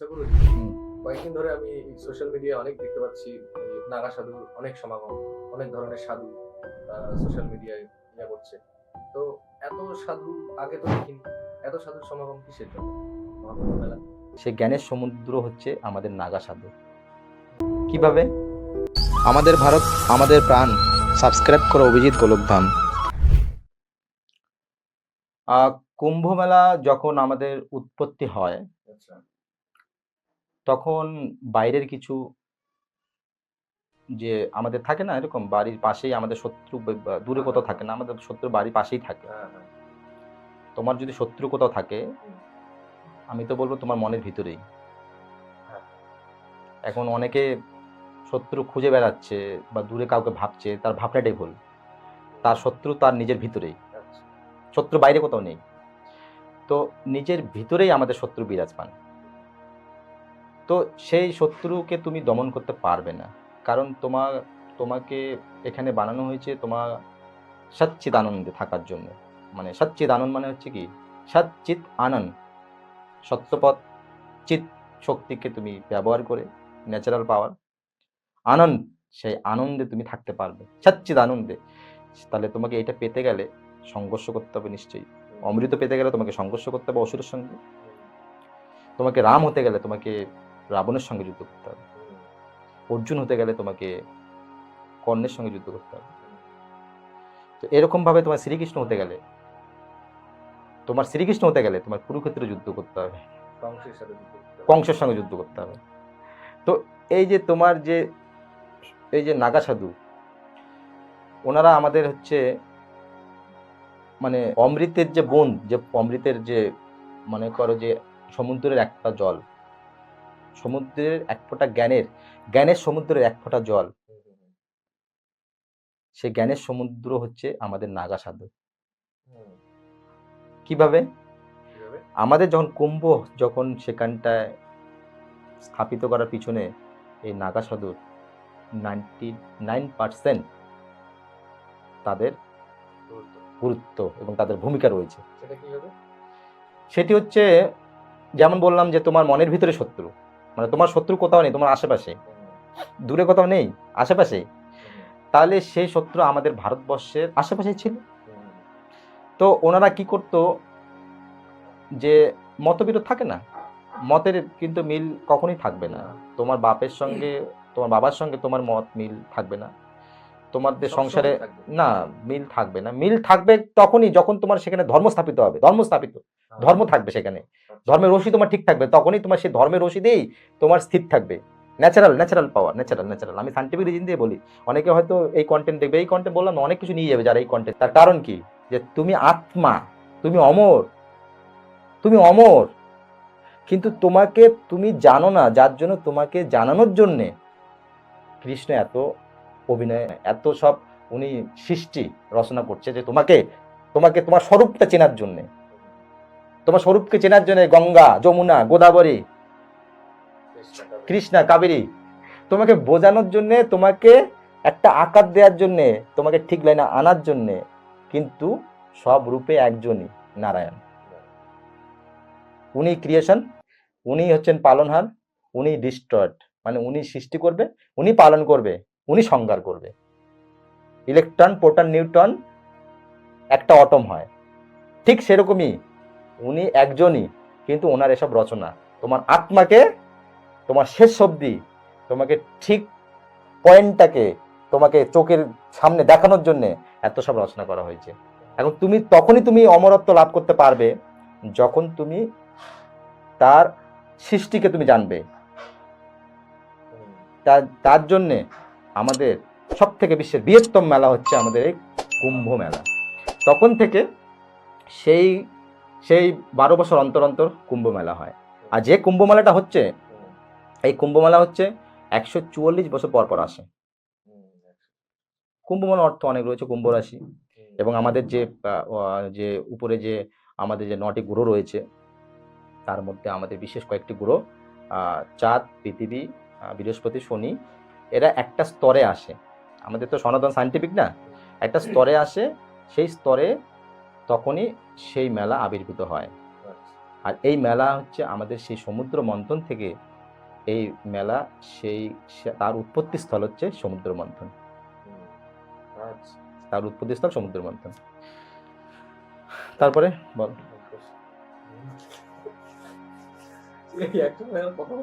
আচ্ছা গুরু কয়েকদিন ধরে আমি সোশ্যাল মিডিয়ায় অনেক দেখতে পাচ্ছি। নাগা সাধুর অনেক সমাগম অনেক ধরনের সাধু সোশ্যাল মিডিয়ায় ইয়ে করছে। তো এত সাধু আগে তো দেখিনি। এত সাধুর সমাগম কিসের জন্য? মহাকুম্ভ সে জ্ঞানের সমুদ্র হচ্ছে আমাদের নাগা সাধু। কীভাবে? আমাদের ভারত আমাদের প্রাণ। সাবস্ক্রাইব করো অভিজিৎ গোলকধাম। কুম্ভ মেলা যখন আমাদের উৎপত্তি হয় আচ্ছা। তখন বাইরের কিছু যে আমাদের থাকে না এরকম বাড়ির পাশেই আমাদের শত্রু দূরে কোথাও থাকে না আমাদের শত্রু বাড়ির পাশেই থাকে। হ্যাঁ হ্যাঁ। তোমার যদি শত্রু কোথাও থাকে আমি তো বলব তোমার মনের ভিতরেই। হ্যাঁ। এখন অনেকে শত্রু খুঁজে বেড়াচ্ছে বা দূরে কাউকে ভাবছে তার ভাবনাটাই ভুল তার শত্রু তার নিজের ভিতরেই। আচ্ছা। শত্রু বাইরে কোথাও নেই। তো নিজের ভিতরেই আমাদের শত্রু বিরাজমান। তো সেই শত্রুকে তুমি দমন করতে পারবে না। কারণ তোমার, তোমাকে এখানে বানানো হয়েছে তোমার সচ্চিত আনন্দে থাকার জন্য। মানে সচ্চিত আনন্দ মানে হচ্ছে কি? সচ্চিত আনন্দ। সত্যপথ চিত শক্তিকে তুমি ব্যবহার করে ন্যাচারাল পাওয়ার আনন্দ, সেই আনন্দে তুমি থাকতে পারবে। সচ্চিত আনন্দে তাহলে তোমাকে এটা পেতে গেলে সংঘর্ষ করতে হবে নিশ্চয়ই। অমৃত পেতে গেলে তোমাকে সংঘর্ষ করতে হবে অসুরের সঙ্গে। তোমাকে রাম হতে গেলে তোমাকে রাবণের সঙ্গে যুদ্ধ করতে হবে। অর্জুন হতে গেলে তোমাকে কর্ণের সঙ্গে যুদ্ধ করতে হবে। তো এরকম ভাবে তোমার শ্রীকৃষ্ণ হতে গেলে তোমার শ্রীকৃষ্ণ হতে গেলে তোমার কুরুক্ষেত্রে যুদ্ধ করতে হবে। কংসের সাথে যুদ্ধ করতে হবে। কংসের সঙ্গে যুদ্ধ করতে হবে। তো এই যে তোমার যে এই যে নাগা সাধু ওনারা আমাদের হচ্ছে মানে অমৃতের যে বোন যে অমৃতের যে মনে করো যে সমুদ্রের একটা জল সমুদ্রের এক ফোঁটা জ্ঞানের জ্ঞানের সমুদ্রের এক ফোঁটা জল। সে জ্ঞানের সমুদ্র হচ্ছে আমাদের নাগা সাধু কীভাবে? আমাদের যখন কুম্ভ যখন সেখানটায় স্থাপিত করার পিছনে এই নাগা সাধুর নাইনটি নাইন পার্সেন্ট তাদের গুরুত্ব। গুরুত্ব এবং তাদের ভূমিকা রয়েছে সেটি হচ্ছে যেমন বললাম যে তোমার মনের ভিতরে শত্রু মানে তোমার শত্রু কোথাও নেই, তোমার আশেপাশে। দূরে কোথাও নেই, আশেপাশে? তাহলে সেই শত্রু আমাদের ভারতবর্ষের আশেপাশে ছিল। তো ওনারা কি করত যে মতবিরোধ থাকে না? মতের কিন্তু মিল কখনোই থাকবে না। তোমার বাপের সঙ্গে, তোমার বাবার সঙ্গে তোমার মত মিল থাকবে না। তোমাদের সংসারে না মিল থাকবে না। মিল থাকবে তখনই যখন তোমার সেখানে ধর্ম স্থাপিত হবে ধর্ম স্থাপিত। হ্যাঁ। ধর্ম থাকবে সেখানে। ধর্মের রশি তোমার ঠিক থাকবে তখনই তোমার সেই ধর্মের রশি দিয়েই তোমার স্থির থাকবে। Natural natural power natural natural. আমি সাইন্টিফিক রিজন দিয়ে বলি অনেকে হয়তো এই কন্টেন্ট দেখবে এই কন্টেন্ট বললাম না, অনেক কিছু নিয়ে যাবে যারা এই কন্টেন্ট তার কারণ কি? যে তুমি আত্মা তুমি অমর তুমি অমর। কিন্তু তোমাকে তুমি জানো না যার জন্য তোমাকে জানানোর জন্যে কৃষ্ণ এত অভিনয় এত সব উনি সৃষ্টি রচনা করছে যে তোমাকে তোমাকে তোমার স্বরূপটা চেনার জন্যে। তোমার স্বরূপকে চেনার জন্য গঙ্গা, যমুনা, গোদাবরী, কৃষ্ণা, কাবেরী, তোমাকে বোঝানোর জন্যে, তোমাকে একটা আকার দেওয়ার জন্যে, তোমাকে ঠিক লাইনে আনার জন্যে, কিন্তু সব রূপে একজনই নারায়ণ। উনি ক্রিয়েশন উনি হচ্ছেন পালনহার, উনি ডিস্ট্রয়েড মানে উনি সৃষ্টি করবে, উনি পালন করবে। উনি সংহার করবে। ইলেকট্রন, প্রোটন নিউটন একটা অটম হয়। ঠিক সেরকমই উনি একজনই, কিন্তু ওনার এসব রচনা। তোমার আত্মাকে, তোমার শেষ অবধি তোমাকে ঠিক পয়েন্টটাকে, তোমাকে চোখের সামনে দেখানোর জন্য এত সব রচনা করা হয়েছে। এখন তুমি, তখনই তুমি অমরত্ব লাভ করতে পারবে যখন তুমি তার সৃষ্টিকে তুমি জানবে। তার জন্যে আমাদের সব থেকে বিশ্বের বৃহত্তম মেলা হচ্ছে আমাদের এই কুম্ভ মেলা। তখন থেকে সেই সেই বারো বছর অন্তর অন্তর কুম্ভ মেলা হয়। আর যে কুম্ভ মেলাটা হচ্ছে, এই কুম্ভ মেলা হচ্ছে একশো চুয়াল্লিশ বছর পর পর আসে। কুম্ভ মেলা অর্থ অনেক রয়েছে, কুম্ভ রাশি। এবং আমাদের যে যে উপরে যে আমাদের যে নটি গ্রহ রয়েছে, তার মধ্যে আমাদের বিশেষ কয়েকটি গ্রহ চাঁদ, পৃথিবী বৃহস্পতি, শনি এরা একটা স্তরে আসে। আমাদের তো সনাতন সায়েন্টিফিক না? একটা স্তরে আসে, সেই স্তরে তখনই সেই মেলা আবির্ভূত হয়। আর এই মেলা হচ্ছে আমাদের সেই সমুদ্র মন্থন থেকে এই মেলা সেই তার উৎপত্তি স্থল হচ্ছে সমুদ্র মন্থন। তার উৎপত্তি স্থল সমুদ্র মন্থন। তারপরে বল। কথা